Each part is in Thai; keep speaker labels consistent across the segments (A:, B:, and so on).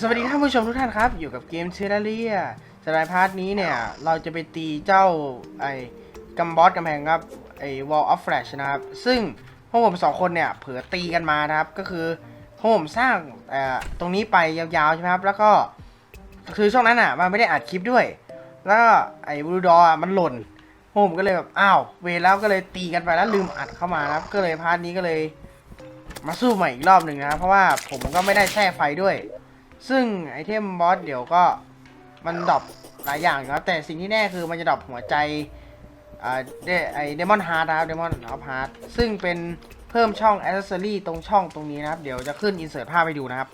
A: สวัสดีท่านผู้ชมทุกท่านครับ อยู่กับเกมเทเรียสไลด์พาร์ทนี้เนี่ย เราจะไปตีเจ้าไอ้กัมบอสกำแพงครับ ไอ้ Wall of Flash นะครับ ซึ่งพวกผมสองคนเนี่ย เผลอตีกันมานะครับ ก็คือพวกผมสร้างเอ่อตรงนี้ไปยาวๆ ใช่ไหมครับ แล้วก็ คือช่วงนั้นอะ มันไม่ได้อัดคลิปด้วย แล้วไอ้บลูดอมันหล่นพวกผมก็เลยแบบ อ้าว เวแล้วก็เลยตีกันไปแล้วลืมอัดเข้ามาครับ ก็เลยพาร์ทนี้ก็เลย มาสู้ใหม่อีกรอบหนึ่งนะครับ เพราะว่าผมก็ไม่ได้แช่ไฟด้วย ซึ่งไอเทมบอสเดี๋ยวก็มันดรอปหลายอย่างครับแต่สิ่งที่แน่คือมันจะดรอปหัวใจอ่าเดไอเดมอนฮาร์ดนะครับเดมอนออฟฮาร์ดซึ่งเป็นเพิ่มช่องอ c เซสซอรี่ตรงช่องตรงนี้นะครับ เดี๋ยวจะขึ้นอินเสิร์ตภาพให้ดูนะครับ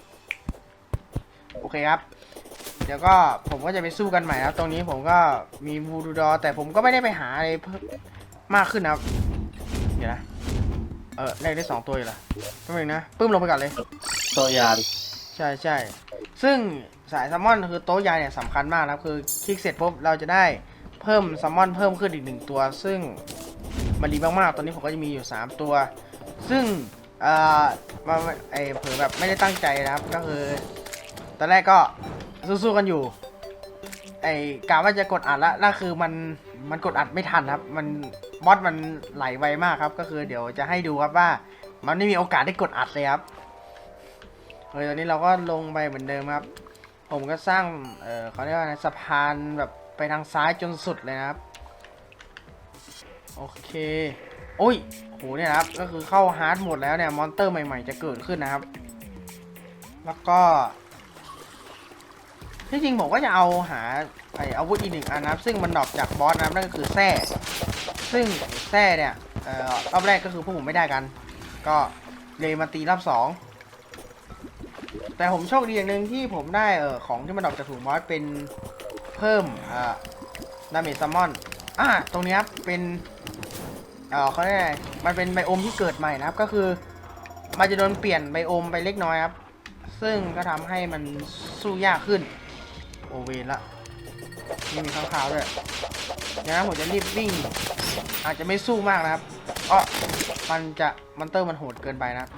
A: โอเคครับ เดี๋ยวก็ผมก็จะไปสู้กันใหม่นะครับ ตรงนี้ผมก็มีบูดูดอ แต่ผมก็ไม่ได้ไปหาอะไรเพิ่มมากขึ้นนะครับ เดี๋ยวนะ เออแรกได้สองตัวอยู่เหรอแป๊บนึงนะปึ้มลงไปก่อนเลย
B: ตัวยาดิ
A: ใช่ใช่ ซึ่งสายแซลมอนคือโต๊ะใหญ่เนี่ยสำคัญมากนะครับคือคลิกเสร็จปุ๊บเราจะได้เพิ่มแซลมอนเพิ่มขึ้นอีกหนึ่งตัว ซึ่งมันดีมากๆ ตอนนี้ผมก็จะมีอยู่ 3 ตัว ซึ่งเอ่อมาไอเผื่อแบบไม่ได้ตั้งใจนะครับก็คือ ตอนแรกก็สู้ๆกันอยู่ ไอกะว่าจะกดอัดละแล้วคือมันมันกดอัดไม่ทันครับ มันบอสมันไหลไวมากครับ ก็คือเดี๋ยวจะให้ดูครับว่า มันไม่มีโอกาสได้กดอัดเลยครับ เฮ้ยตอนนี้เราก็ลงไปเหมือนเดิมครับ ผมก็สร้าง เออเขาเรียกว่าอะไรสะพานแบบไปทางซ้ายจนสุดเลยนะครับ โอเค โอ้ยโหเนี่ยครับ ก็คือเข้าฮาร์ดหมดแล้วเนี่ย มอนเตอร์ใหม่ๆ จะเกิดขึ้นนะครับ แล้วก็ ที่จริงผมก็จะเอาหาไออาวุธอีกหนึ่งอันนะครับ ซึ่งมันดรอปจากบอสนะครับนั่นก็คือแส้ซึ่งแส้เนี่ย เอ่อรอบแรกก็คือพวกผมไม่ได้กัน ก็เลยมาตีรอบสอง แต่ผมโชคดีอย่างหนึ่งที่ผมได้เออของที่มันดอกจากถุงมอสเป็นเพิ่มอ่าดาเมจซัมมอนอ่าตรงนี้ครับเป็นเออเขาเรียกไรมันเป็นไบโอมที่เกิดใหม่นะครับ ก็คือ มันจะโดนเปลี่ยนไบโอมไปเล็กน้อยครับ ซึ่งก็ทำให้มันสู้ยากขึ้น โอเวนละนี่มีข้างคาวด้วยดังนั้นผมจะรีบวิ่ง อาจจะไม่สู้มากนะครับเพราะมันจะมอนเตอร์มันโหดเกินไปนะครับ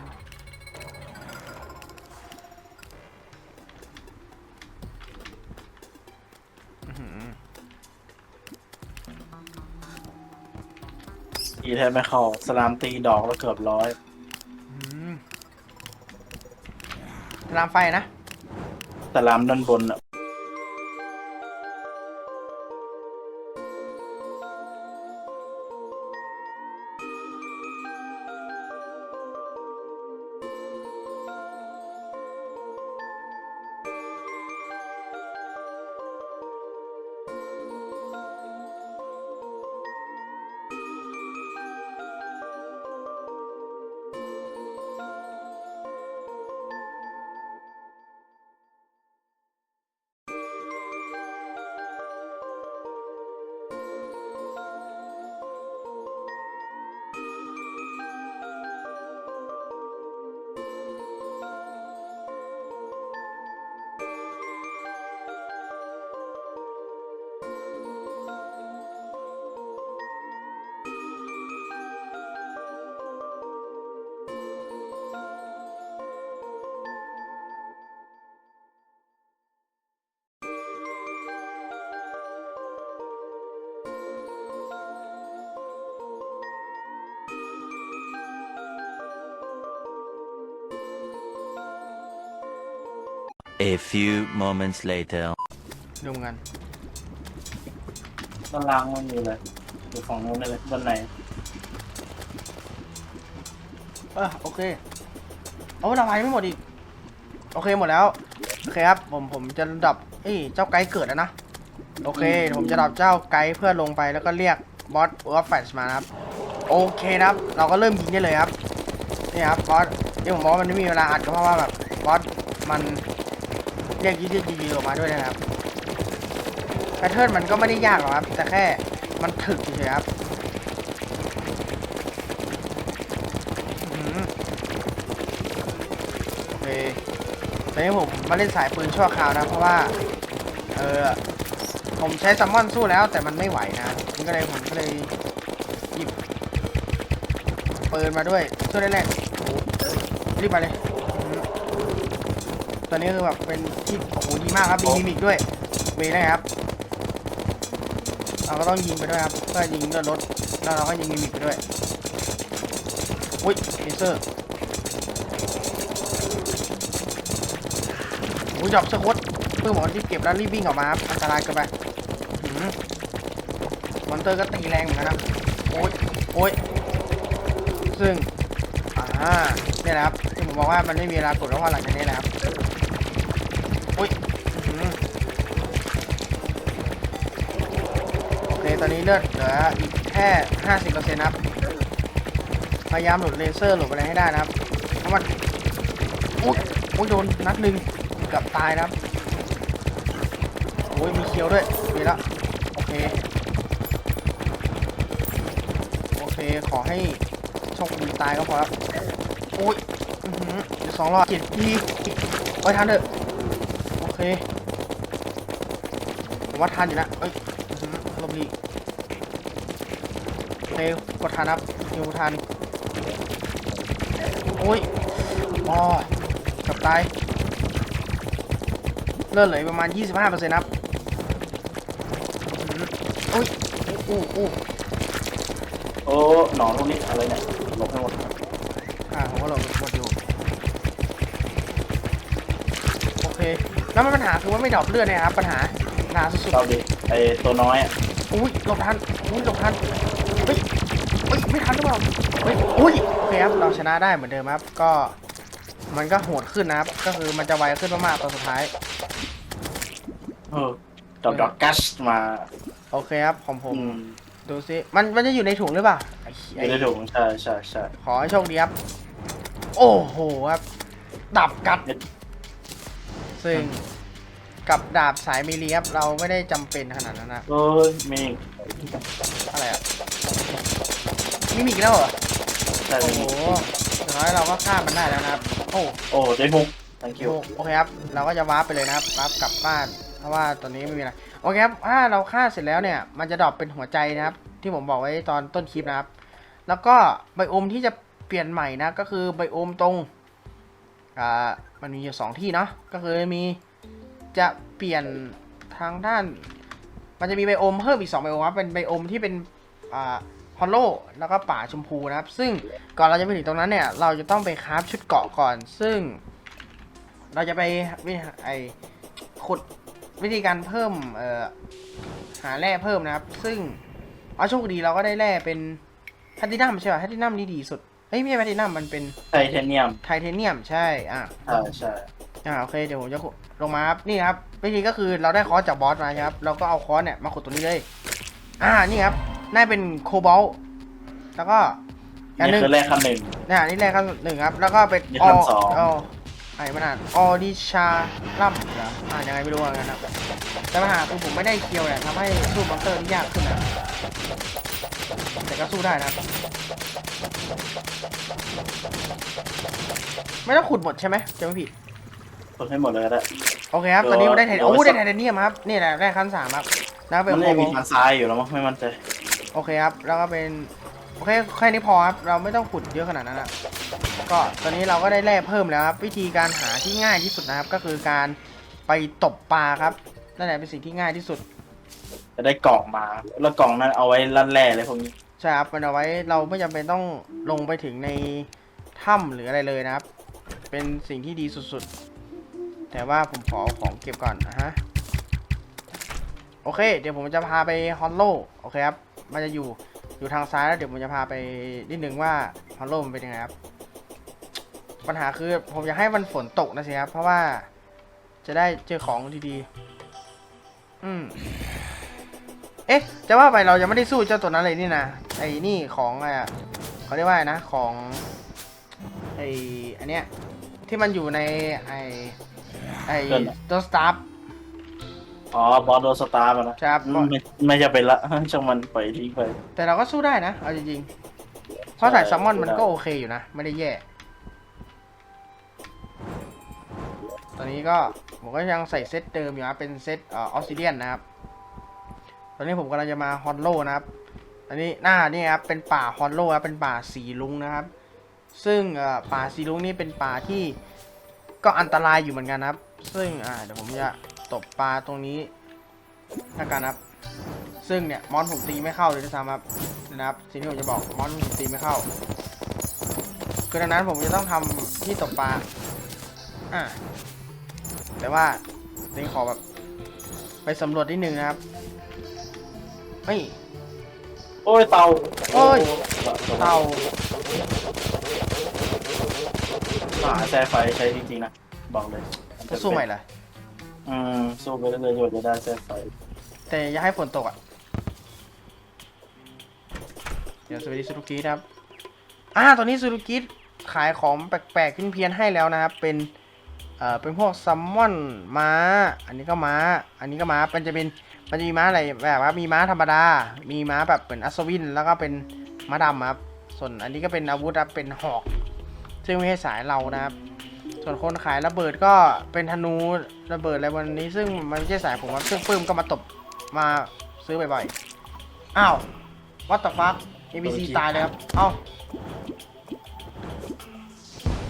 A: อี
B: แทบไม่เข้าสลามตีดอกแล้วเกือบร้อย
A: อืมรามไฟนะ
B: สลามด้านบนอะ
C: A few moments later.
A: ดูกัน
B: ด้านล่างมันมีเลยอยู่ฝั่งนู้นเลยด้านใน
A: เออโอเคเอาดาไฟไม่หมดอีก โอเคหมดแล้ว โอเคครับ ผมผมจะดับเอ้ยเจ้าไกด์เกิดแล้วนะ โอเค ผมจะดับเจ้าไกด์เพื่อลงไปแล้วก็เรียกบอสอัวแฟชมานะครับ โอเคนะครับ เราก็เริ่มยิงได้เลยครับ นี่ครับบอสที่ผมบอกว่ามันไม่มีเวลาอัดก็เพราะว่าแบบบอสมัน เรียกยืดยืดออกมาด้วยนะครับแพทเทิร์นมันก็ไม่ได้ยากหรอกครับ แต่แค่มันถึกเฉยครับอื้อหือโอเคตอนนี้ผมมาเล่นสายปืนชั่วคราวนะ เพราะว่า เออผมใช้ซัมมอนสู้แล้วแต่มันไม่ไหวนะมันก็เลยผมก็เลยหยิบปืนมาด้วยช่วยแรกๆรีบมาเลย ตอนนี้คือแบบเป็นที่โอ้โหดีมากครับมีมิมิกด้วยเวนะครับเราก็ต้องยิงไปด้วยครับเพื่อยิงเลือดรถแล้วเราก็ยิงมิมิกไปด้วยอุ้ยเลเซอร์อุ้ยดอกสะคดเพื่อหมอที่เก็บแล้วรีบวิ่งออกมาครับอันตรายเกินไปอื้อหือมอนเตอร์ก็ตีแรงเหมือนกันนะโอ้ยโอ้ยซึ่งอ่าเนี่ยนะครับที่ผมบอกว่ามันไม่มีเวลากดแล้วว่าหลังจากนี้นะครับ อุ้ยอื้อหือโอเค ตอนนี้เลือดเหลืออีกแค่50%นะครับ พยายามหลุดเลเซอร์หลุดอะไรให้ได้นะครับ เพราะมันอุ๊ยอุ๊ยโดนนัดหนึ่งเกือบตายนะครับโอ้ยมีเคียวด้วยมีแล้วโอเค โอเค ขอให้โชคดีตายก็พอครับโอ้ยอือหือเดี๋ยวสองรอบเจ็ดทีโอ้ทันเถอะ เคผมว่าทันอยู่นะเอ้ยอื้อหือหลบหลีกโอเคกดทันครับยิวทันโอ้ยอ๋อเกับตายเลือดเหลือประมาณ 25%ครับอื้อหือโอ้ยอู้อู้
B: โอ้หนอนพวกนี้อะไรเนี่ยหลบให้หมด
A: อ่าผมก็หลบหมดอยู่ โอเค แล้วมันปัญหาคือว่าไม่ดรอปเลือดเนยครับปัญหาปัญหาสุดๆ
B: เราดิไอตัวน้อยอะ
A: อุ้ยหลบทันอุ้ยหลบทันเฮ้ยเฮ้ยไม่ทันหรือเปล่าเฮ้ยอุ้ยโอเคครับเราชนะได้เหมือนเดิมครับ ก็มันก็โหดขึ้นนะครับ ก็คือมันจะไวขึ้นมากๆตอนสุดท้าย
B: เออดอกดอกกัสมา
A: โอเคครับของผม
B: อืม
A: ดูซิมันมันจะอยู่ในถุงหรือเปล่าไอ้
B: ไม่ได้ถูกใช่ใช่ใช่
A: ขอให้โชคดีครับ โอ้โหครับ ดับกัด ซึ่ง กับดาบสายมีเลียบเราไม่ได้จำเป็นขนาดนั้นนะ
B: เอ้ยมี
A: อะไรอะมีมีอีกแล้วเหรอ
B: ใช่
A: โอ้
B: มี
A: โหอย่างน้อยเราก็ฆ่ามันได้แล้วนะครับโอ้
B: โอ้ได้มุก thank you
A: โอเคครับเราก็จะวาร์ปไปเลยนะครับวาร์ปกลับบ้าน เพราะว่าตอนนี้ไม่มีอะไรโอเคครับถ้าเราฆ่าเสร็จแล้วเนี่ย มันจะดรอปเป็นหัวใจนะครับ ที่ผมบอกไว้ตอนต้นคลิปนะครับ แล้วก็ไบโอมที่จะเปลี่ยนใหม่นะก็คือไบโอมตรงอ่ามันมีอยู่สองที่เนาะก็คือมี จะเปลี่ยนทางด้าน มันจะมีไบโอมเพิ่มอีก2ไบโอมครับเป็นไบโอมที่เป็นอ่าฮอลโลแล้วก็ป่าชมพูนะครับ ซึ่งก่อนเราจะไปถึงตรงนั้นเนี่ย เราจะต้องไปคราฟชุดเกราะก่อน ซึ่ง เราจะไปวิไอขุดวิธีการเพิ่มเอ่อหาแร่เพิ่มนะครับ ซึ่งเอาโชคดีเราก็ได้แร่เป็นแพลตินัมใช่ป่ะแพลตินัมนี่ดีสุดเฮ้ยไม่ใช่แพลตินัมมันเป็น
B: ไทเทเนียม
A: ไทเทเนียมใช่อะ
B: ใช่ใช่
A: อ่าโอเคเดี๋ยวผมจะขุดลงมาครับนี่ครับวิธีก็คือเราได้คอร์สจากบอสมาใช่ครับเราก็เอาคอร์สเนี่ยมาขุดตัวนี้เลย อ่านี่ครับน่าเป็นโคบอลแล้วก็อันห
B: นี่
A: นึง
B: คือแรกขั้นหนึ่ง
A: เนี่ยนี่แรกขั้นหนึ่งครับ แล้วก็เป็น
B: นี่ขั้นสอง
A: อไอ้มันอ่านออดิชาลัมเหรออ่านยังไงไม่รู้เหมือนกันครับแต่ปัญหาคือผมไม่ได้เคียวเนี่ยทำให้สู้มอนสเตอร์ที่ยากขึ้นนะแต่ก็สู้ได้นะครับไม่ต้องขุดหมดใช่ไหมจะไม่ผิด
B: กดให้หมดเลยก็ได้
A: โอเคครับ
B: เออ
A: ตอนนี้เราได้ไท
B: เดี๋ยว
A: โอ้
B: ไว้สั
A: ได้
B: ก
A: ไทเทเนียมครับ นี่แหละได้ขั้นสามครับ แล้วเป็น
B: มัน
A: โค
B: เลย
A: โบ
B: มีทางซ้ายอยู่แล้วมั้งไม่มั่นใจ
A: โอเคครับ แล้วก็เป็น โอเค แค่นี้พอครับ เราไม่ต้องขุดเยอะขนาดนั้นนะก็ตอนนี้เราก็ได้แร่เพิ่มแล้วครับ วิธีการหาที่ง่ายที่สุดนะครับ ก็คือการไปตบปลาครับ นั่นแหละเป็นสิ่งที่ง่ายที่สุด
B: จะได้กล่องมา แล้วกล่องนั้นเอาไว้ลั่นแร่เลยพวกนี้
A: ใช่ครับมันเอาไว้เราไม่จำเป็นต้องลงไปถึงในถ้ำหรืออะไรเลยนะครับ เป็นสิ่งที่ดีสุดๆ แต่ว่าผมขอของเก็บก่อนนะฮะ โอเค เดี๋ยวผมจะพาไปฮอลโลโอเคครับ มันจะอยู่อยู่ทางซ้ายแล้วเดี๋ยวผมจะพาไปนิดนึงว่าฮอลโลมันเป็นยังไงครับ ปัญหาคือผมอยากให้มันฝนตกนะสิครับ เพราะว่าจะได้เจอของดีๆ อืม เอ๊ะ จะว่าไปเรายังไม่ได้สู้เจ้าตัวนั้นเลยนี่นะ ไอ้นี่ของอะไรอะเขาเรียกว่านะ ของไอ้อันเนี้ยที่มันอยู่ในไอ้ ไอ้ตัวสตาร์ฟ
B: อ๋อบอสโดนสตาร์มาแล้ว
A: ครับ
B: ไม่ไม่จะเป็นละ ช่างมันปล่อยทิ้งไป
A: แต่เราก็สู้ได้นะเอาจริงๆเพราะสายซัมมอนมันก็โอเคอยู่นะ ไม่ได้แย่ ตอนนี้ก็ผมก็ยังใส่เซตเดิมอยู่นะเป็นเซตเอ่อออสซิเดียนนะครับ ตอนนี้ผมกำลังจะมาฮอนโลนะครับ อันนี้หน้านี่ครับเป็นป่าฮอนโลครับเป็นป่าสีลุงนะครับ ซึ่งเอ่อป่าสีลุงนี่เป็นป่าที่ก็อันตรายอยู่เหมือนกันนะครับ ซึ่งอ่าเดี๋ยวผมจะตบปลาตรงนี้แล้วกันนะครับ ซึ่งเนี่ยมอนผมตีไม่เข้าเลยนะครับครับ นะครับสิ่งที่ผมจะบอกมอนผมตีไม่เข้า คือดังนั้นผมจะต้องทำที่ตกปลาอ่าแต่ว่านี่ขอแบบ ไปสำรวจนิดนึงนะครับเฮ้ย
B: โอ้ยเตา
A: โอ้ยเต่า
B: หาแซ่ไฟใช้จริงๆนะบอกเลย
A: จะสู้ใหม่เหรอ
B: อืมสู้ไปเรื่อยๆจนจะได้แซ่ไฟ
A: แต่อย่าให้ฝนตกอะ เดี๋ยวสวัสดีสุรุกินะครับ อ่า ตอนนี้สุรุกิขายของแปลกๆขึ้นเพียนให้แล้วนะครับ เป็น เอ่อ เป็นพวกซัมมอนม้า อันนี้ก็ม้า อันนี้ก็ม้า มันจะเป็น มันจะมีม้าอะไรแบบว่ามีม้าธรรมดา มีม้าแบบเหมือนอัศวิน แล้วก็เป็นม้าดำครับ ส่วนอันนี้ก็เป็นอาวุธครับ เป็นหอก ซึ่งไม่ใช่สายเรานะครับ ส่วนคนขายระเบิดก็เป็นธนูระเบิดอะไรวันนี้ ซึ่งมันไม่ใช่สายผมครับซึ่งปื้มก็มาตบมาซื้อบ่อยๆ อ้าว what the fuck ABC ตายเลยครับ เอ้า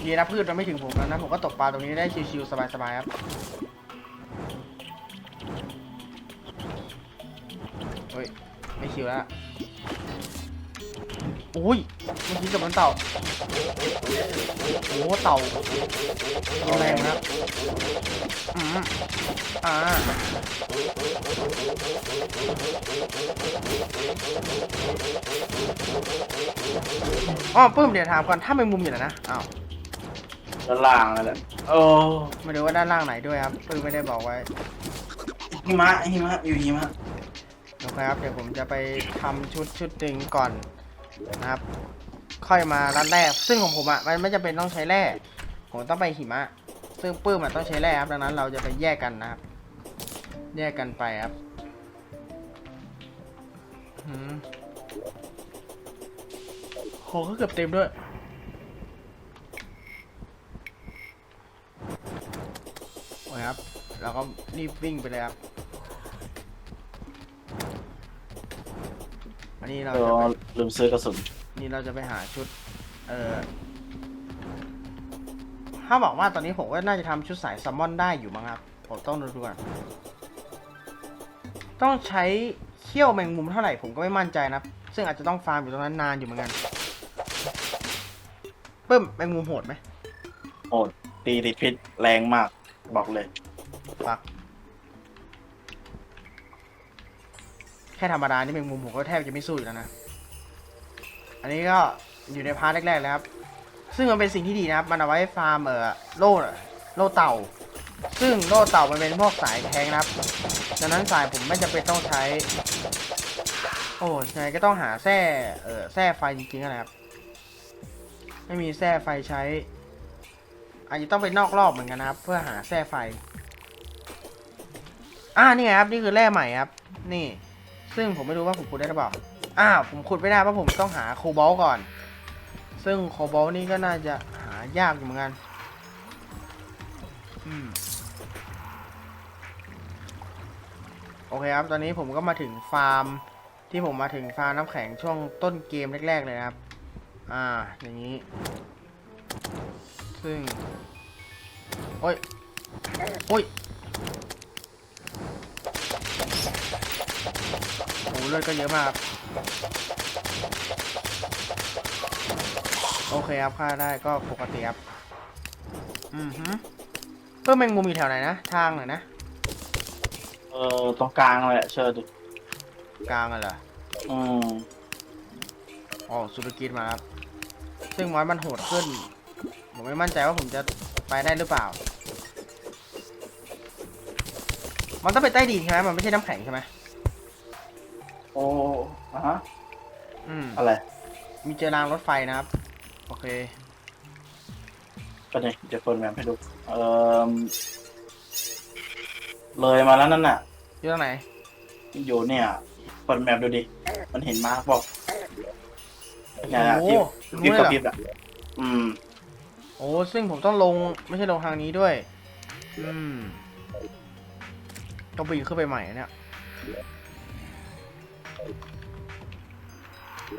A: ดีนะพืชมันไม่ถึงผมแล้วนะ ผมก็ตกปลาตรงนี้ได้ชิวๆสบายๆครับเฮ้ย ไม่ชิวแล้ว อุ้ยเมื่อกี้กับมันเต่าโอ้เต่ารุนแรงนะครับอืมอ่าอ๋อปื้มเดี๋ยวถามก่อน ถ้าแมงมุมอยู่ไหนนะอ้าว
B: ด้านล่างนั่นแหละโอ้
A: ไม่รู้ว่าด้านล่างไหนด้วยครับปื้มไม่ได้บอกไว้
B: หิมะหิมะอยู่หิมะ
A: โอเคครับ เดี๋ยวผมจะไปทำชุดชุดหนึ่งก่อน นะครับ ค่อยมาร้านแรกซึ่งของผมอะมันไม่จำเป็นต้องใช้แร่ผมต้องไปหิมะ ซึ่งปื้มอะต้องใช้แร่ครับดังนั้นเราจะไปแยกกันนะครับ แยกกันไปครับหืมของก็เกือบเต็มด้วยโอ้ยครับเราก็รีบวิ่งไปเลยครับ อันนี้เราจะไป
B: ลืมซื้อกระสุน
A: นี่เราจะไปหาชุด เออถ้าบอกว่าตอนนี้ผมก็น่าจะทำชุดสายซัมมอนได้อยู่มั้งครับ ผมต้องดูดูก่อนต้องใช้เขี้ยวแมงมุมเท่าไหร่ผมก็ไม่มั่นใจนะครับซึ่งอาจจะต้องฟาร์มอยู่ตรงนั้นนานอยู่เหมือนกันเพิ่มแมงมุมโหดไหม
B: โหดตีติดพิษแรงมาก บอกเลย
A: ปัก แค่ธรรมดานี่แมงมุมผมก็แทบจะไม่สู้อยู่แล้วนะ อันนี้ก็อยู่ในพาร์ทแรกๆแล้วครับ ซึ่งมันเป็นสิ่งที่ดีนะครับ มันเอาไว้ฟาร์มเอ่อโล่โล่เต่า ซึ่งโล่เต่ามันเป็นพวกสายแทงนะครับ ดังนั้นสายผมไม่จำเป็นต้องใช้ โอ้ยังไงก็ต้องหาแส้เอ่อแส้ไฟจริงๆนะครับ ไม่มีแส้ไฟใช้ อาจจะต้องไปนอกรอบเหมือนกันนะครับ เพื่อหาแส้ไฟ อ่านี่ไงครับ นี่คือแร่ใหม่ครับ นี่ ซึ่งผมไม่รู้ว่าผมขุดได้หรือเปล่า อ้าวผมขุดไม่ได้เพราะผมต้องหาโคบอลก่อน ซึ่งโคบอลนี่ก็น่าจะหายากอยู่เหมือนกันอืมโอเคครับ ตอนนี้ผมก็มาถึงฟาร์ม ที่ผมมาถึงฟาร์มน้ำแข็งช่วงต้นเกมแรก ๆ เลยนะครับ อ่า อย่างนี้ ซึ่ง โอ้ย โอ้ยโอ้เลือดก็เยอะมากครับ โอเคครับค่าได้ก็ปกติครับ อือฮึเพิ่มแมงมุมอยู่แถวไหนนะ ทางไหนนะ
B: เออตรงกลางเลยอะเชิญดิ
A: กลางอะเหรอ
B: อืม
A: อ๋อสุรกิจมาครับ ซึ่งมอนมันโหดขึ้น ผมไม่มั่นใจว่าผมจะไปได้หรือเปล่า มันต้องไปใต้ดินใช่ไหมมันไม่ใช่น้ำแข็งใช่ไหม
B: โอ้อะฮะ
A: อืม
B: อะไร
A: มีเจอรางรถไฟนะครับ โอเค
B: ก็เนี่ยจะเปิดแมปให้ดู เออเลยมาแล้วนั่นน่ะ
A: อยู่ตรงไหน
B: อยู่เนี่ยเปิดแมปดูดิ มันเห็นมาร์กบอก
A: โอ้
B: เนี่ย
A: โห
B: ที่
A: รู้
B: ที่
A: เลย
B: กระ
A: เหรอ
B: พริบอะ อืม
A: โอ้ ซึ่งผมต้องลงไม่ใช่ลงทางนี้ด้วย อืมต้องปีนขึ้นไปใหม่เนี่ย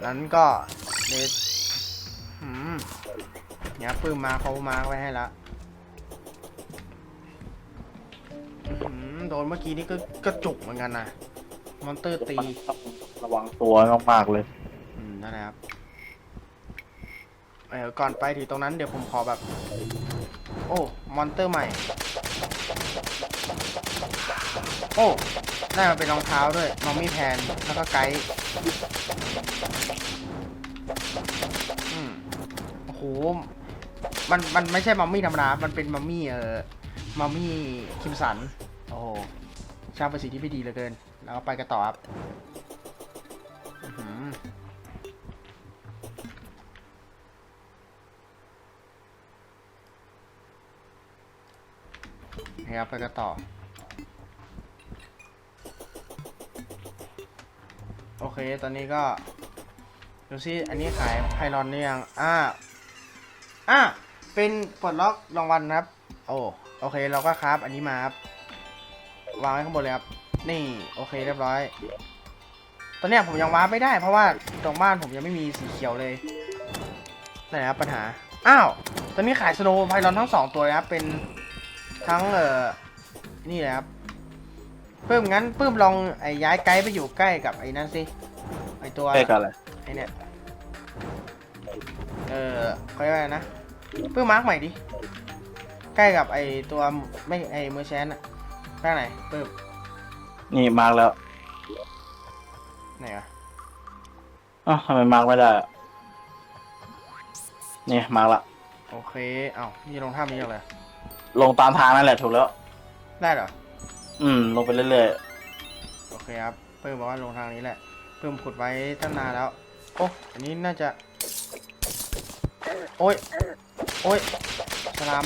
A: นั้นก็เลสอืมเนี่ยปื้มมาเขามาร์คไว้ให้ละโดนเมื่อกี้นี่ก็กระจุกเหมือนกันนะมอนเตอร์ตี
B: ต้องระวังตัวมากๆเลย
A: อืมนั่นแหละครับเออก่อนไปถึงตรงนั้นเดี๋ยวผมขอแบบ โอ้ มอนเตอร์ใหม่ โอ้ได้มาเป็นรองเท้าด้วยมอมมี่แพนแล้วก็ไกด์อืมโอ้โหมันมันไม่ใช่มัมมี่ธรรมดา มันเป็นมัมมี่เอ่อมัมมี่คิมสัน โอ้โหช่างประสิทธิ์ที่ไม่ดีเหลือเกิน แล้วก็ไปกันต่อครับนี่ครับไปกันต่อ โอเค ตอนนี้ก็ ดูซิ อันนี้ขายไพลอนเนี่ยยัง อ่า อ่าเป็นปลดล็อกรางวัลนะครับ โอ้โอเคเราก็ครับ อันนี้มาครับวางไว้ข้างบนเลยครับ นี่โอเคเรียบร้อย ตอนเนี้ยผมยังวาร์ปไม่ได้ เพราะว่าตรงบ้านผมยังไม่มีสีเขียวเลยนั่นแหละครับปัญหา อ้าวตอนนี้ขายสโนว์ไพลอนทั้งสองตัวเลยครับ เป็นทั้งเอ่อนี่แหละครับปื้มงั้นปื้มลองไอ้ย้ายไกด์ไปอยู่ใกล้กับไอ้นั่นสิไอ้ตัว
B: ใกล้กันเลย
A: ไอ้เนี่ย เออเขาเรียกว่าอะไรนะปื้มมาร์กใหม่ดิ ใกล้กับไอ้ตัวไม่ไอ้เมอร์แชนอะแป้งไหนปื้ม
B: นี่มาร์กแล้ว
A: ไหนอะ
B: อ้าวทำไมมาร์กไม่ได้อะนี่มาร์กละ
A: โอเค เอ้านี่ลงท่านี้ยังเลย
B: ลงตามทางนั่นแหละถูกแล้ว
A: ได้เหรอ
B: อืม ลงไปเรื่อย
A: โอเคครับ เพิ่มบอกว่าลงทางนี้แหละ เพิ่มขุดไว้ตั้งนานแล้ว โอ้ อันนี้น่าจะ โอ้ย โอ้ยสลาม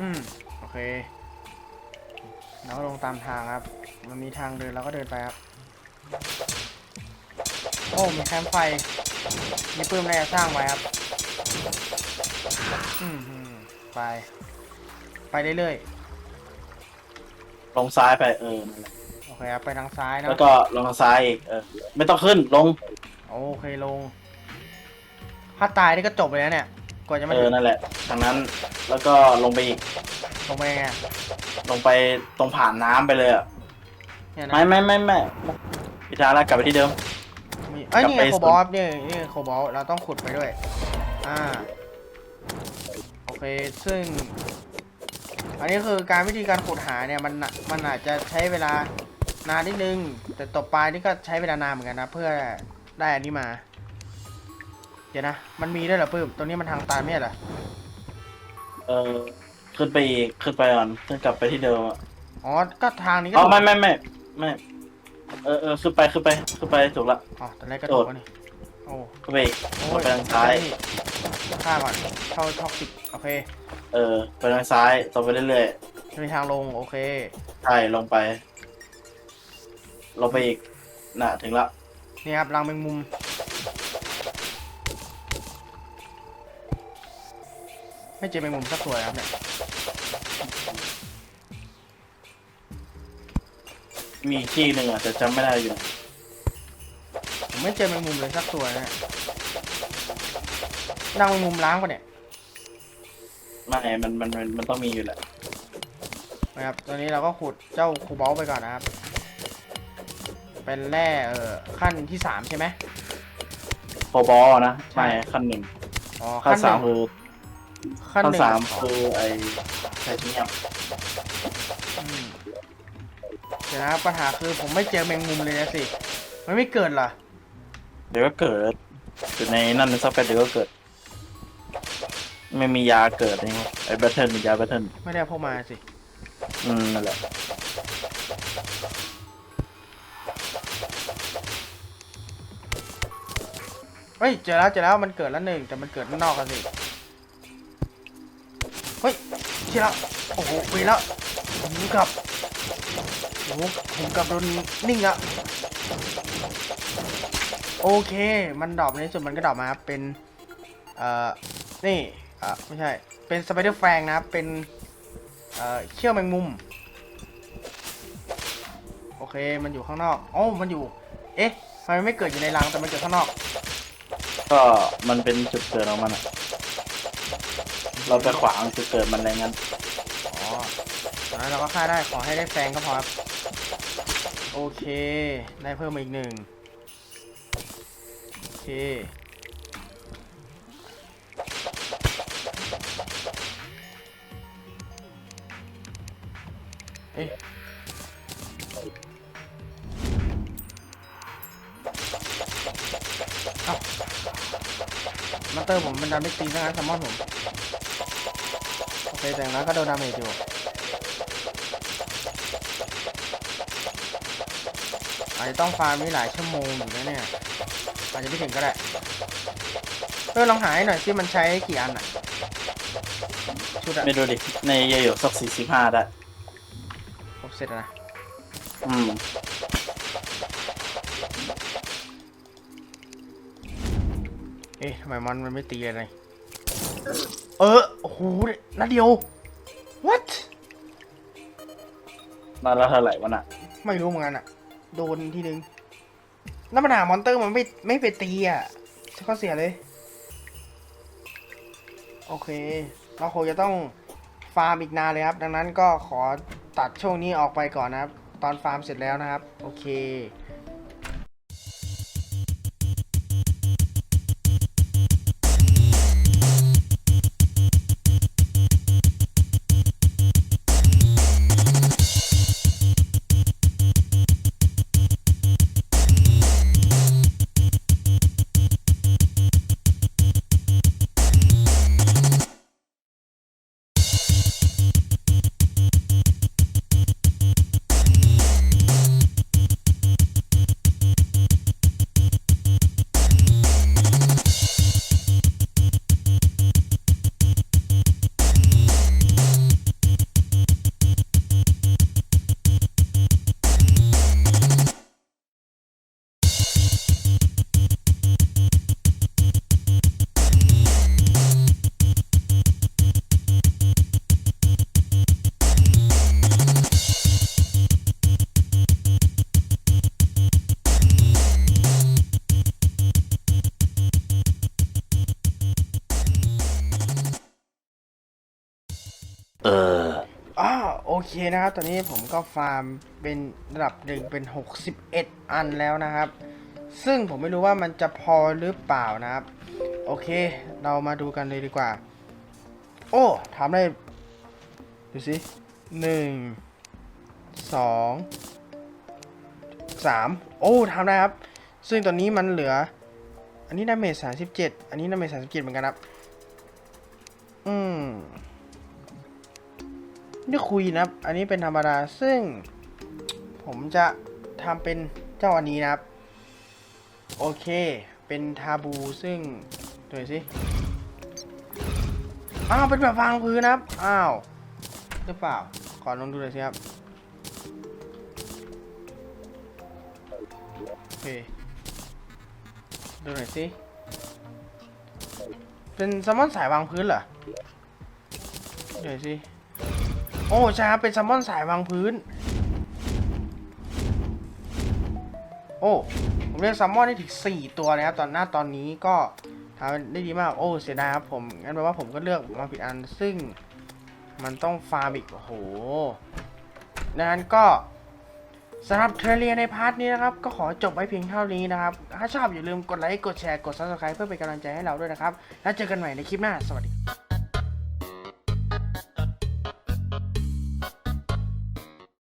A: อืม โอเค เราก็ลงตามทางครับ มันมีทางเดินเราก็เดินไปครับ โอ้มีแคมป์ไฟ มีปื้มอะไรสร้างไว้ครับอืมอืมไป ไปเรื่อย
B: ๆ ลงซ้ายไปเออนั่นแหละ
A: อเคครับไปทางซ้ายเน
B: แล้ว
A: อะ
B: ก็ลงทางซ้ายอีกเออไม่ต้องขึ้นลง
A: โอเคลง ถ้าตายนี่ก็จบเลยนะเนี่ยกว่าจะมา
B: เอ
A: ถึ
B: องนั่นแหละทางนั้นแล้วก็ลงไปอีก
A: ลงไปยังไง
B: ลงไปตรงผ่านน้ำไปเลยอะ
A: เนี่ยนะ
B: ไม่ไม่ไม่ไม่พิธาแล้วกลับไปที่เดิม
A: มีเอ้ย
B: กลับ
A: นี่
B: ไป
A: ไงโคบอลนี่นี่โคบอลเราต้องขุดไปด้วย อ่าโอเคซึ่ง อันนี้คือการวิธีการขุดหาเนี่ยมันน่ะมันอาจจะใช้เวลา นานนิดนึง แต่ต่อไปนี่ก็ใช้เวลานานเหมือนกันนะ เพื่อได้อันนี้มา เดี๋ยวนะ มันมีด้วยเหรอปื้มตัวนี้มันทางตันไม่ใช่เหรอ
B: เออขึ้นไปอีกขึ้นไปก่อนขึ้นกลับไปที่เดิมอะ
A: อ๋อ ก็ทางนี้ก็
B: อ๋อ
A: ถูก
B: ไม่ไม่ไม่ไม่เออเออขึ้นไปขึ้นไปขึ้นไปถูกละ
A: อ๋อตอนแรกก็ถูกแล้วนี่โอ้
B: ขึ้นไปอีก
A: โอ้
B: ลงไปทางซ้าย
A: ฆ่าก่อนเข้าท็อกซิกโอเค
B: เออ ไปทางซ้ายต่อไปเรื่อย
A: จะมีทางลงโอเค
B: ๆใช่ลงไป ลงไปอีกน่ะถึงละ
A: นี่ครับรังแมงมุม ไม่เจอแมงมุมสักตัวเลยครับเนี่ย
B: มีอีกที่หนึ่งอะแต่จำไม่ได้อยู่ไหน
A: ผมไม่เจอแมงมุมเลยสักตัวนะรังแมงมุมล้างปะเนี่ย
B: ไม่มันมันมันมันต้องมีอยู่แหละ
A: นะครับตอนนี้เราก็ขุดเจ้าคูบอลไปก่อนนะครับ เป็นแร่เอ่อขั้นที่สามใช่ไหม
B: โคบอลนะ
A: ใช่
B: ไม่ขั้นหนึ่ง
A: อ๋อ
B: ขั้
A: ขั้
B: น
A: นห
B: สา
A: นึ่
B: ม
A: ง
B: คือ
A: ขั้น
B: ขั้น
A: หนึ่ง
B: สาม
A: อ๋อ
B: คือไอ้ไทเทเนียม
A: อืมเดี๋ยวนะปัญหาคือผมไม่เจอแมงมุมเลยนะสิ มันไม่เกิดเหรอ
B: เดี๋ยวก็เกิดเกิดในนั่นสักแป๊บเดี๋ยวก็เกิด ไม่มียาเกิดนี่ไอ้แบทเทิลมียาแบทเทิล
A: ไม่ได้เอาพวกมาสิ
B: อืมนั่นแหละ
A: เฮ้ยเจอแล้วเจอแล้วมันเกิดแล้วหนึ่งแต่มันเกิดข้างนอกกันสิเฮ้ยเชี่ยแล้วโอ้โหไปแล้วผมกับโอ้โหผมกลับโดนนิ่งอะโอเค มันดรอปในสุดมันก็ดรอปมาครับเป็นเอ่อนี่อะไม่ใช่เป็นสไปเดอร์แฟงนะครับเป็นเอ่อเขี้ยวแมงมุมโอเคมันอยู่ข้างนอกอ๋อมันอยู่ เอ๊ะทำไมไม่เกิดอยู่ในรังแต่มันเกิดข้างนอก
B: ก็มันเป็นจุดเกิดของมันอะเราไปขวางจุดเกิดมันอะไรงั้น
A: อ๋อตอนนั้นเราก็ฆ่าได้ขอให้ได้แฟงก็พอครับ โอเค ได้เพิ่มมาอีกหนึ่งโอเค เอ๊ะ มาเตอร์ผมมันดันไม่ตีซะงั้นแซลมอนผม โอเคแต่อย่างนั้นก็โดนดาเมจอยู่ อาจจะต้องฟาร์มนี่หลายชั่วโมงอยู่นะเนี่ย อาจจะไม่ถึงก็ได้เออลองหาให้หน่อยสิมันใช้กี่อันอะชุดอะ
B: ไม่ดูดิ ในเยอะอยู่สักสี่สิบห้าได้
A: ครบเสร็จแล้วนะ
B: อืม
A: ไมมันมันไม่ตีอะไรเออโอ้โหนัดเดียว what
B: มาแล้วเท่าไหร่วะน่ะ
A: ไม่รู้เหมือนกันอะโดนทีนึงน้ำปัญหามอนเตอร์มันไม่ไม่ไปตีอะฉันก็เสียเลย โอเค เราคงจะต้องฟาร์มอีกนานเลยครับ ดังนั้นก็ขอตัดช่วงนี้ออกไปก่อนนะครับ ตอนฟาร์มเสร็จแล้วนะครับ โอเค เคนะครับ ตอนนี้ผมก็ฟาร์มเป็นระดับหนึ่งเป็น 61 อันแล้วนะครับ ซึ่งผมไม่รู้ว่ามันจะพอหรือเปล่านะครับ โอเค เรามาดูกันเลยดีกว่า โอ้ทำได้ดูสิหนึ่งสองสามโอ้ทำได้ครับ ซึ่งตอนนี้มันเหลือ อันนี้ดาเมจสามสิบเจ็ดอันนี้ดาเมจสามสิบเจ็ดเหมือนกันครับ อืม นี่คุยนะครับ อันนี้เป็นธรรมดา ซึ่งผมจะทำเป็นเจ้าอันนี้นะครับ โอเค เป็นทาบูซึ่งดูสิ อ้าว เป็นแบบวางพื้นนะครับ อ้าว หรือเปล่า ขอลองดูหน่อยสิครับ โอเค ดูหน่อยสิ เป็นแซลมอนสายวางพื้นเหรอเดี๋ยวสิ โอ้ใช่ครับเป็นแซลมอนสายวางพื้น โอ้ผมเรียกแซลมอนได้ถึง4ตัวนะครับตอนหน้าตอนนี้ก็ทำได้ดีมาก โอ้เสียดายครับผมงั้นแปลว่าผมก็เลือกมาผิดอันซึ่งมันต้องฟาร์มอีกโอ้โหดังนั้นก็สำหรับเทรเลียในพาร์ทนี้นะครับ ก็ขอจบไว้เพียงเท่านี้นะครับ ถ้าชอบอย่าลืมกดไลค์ กดแชร์ กด subscribe เพื่อเป็นกำลังใจให้เราด้วยนะครับ แล้วเจอกันใหม่ในคลิปหน้า สวัสดี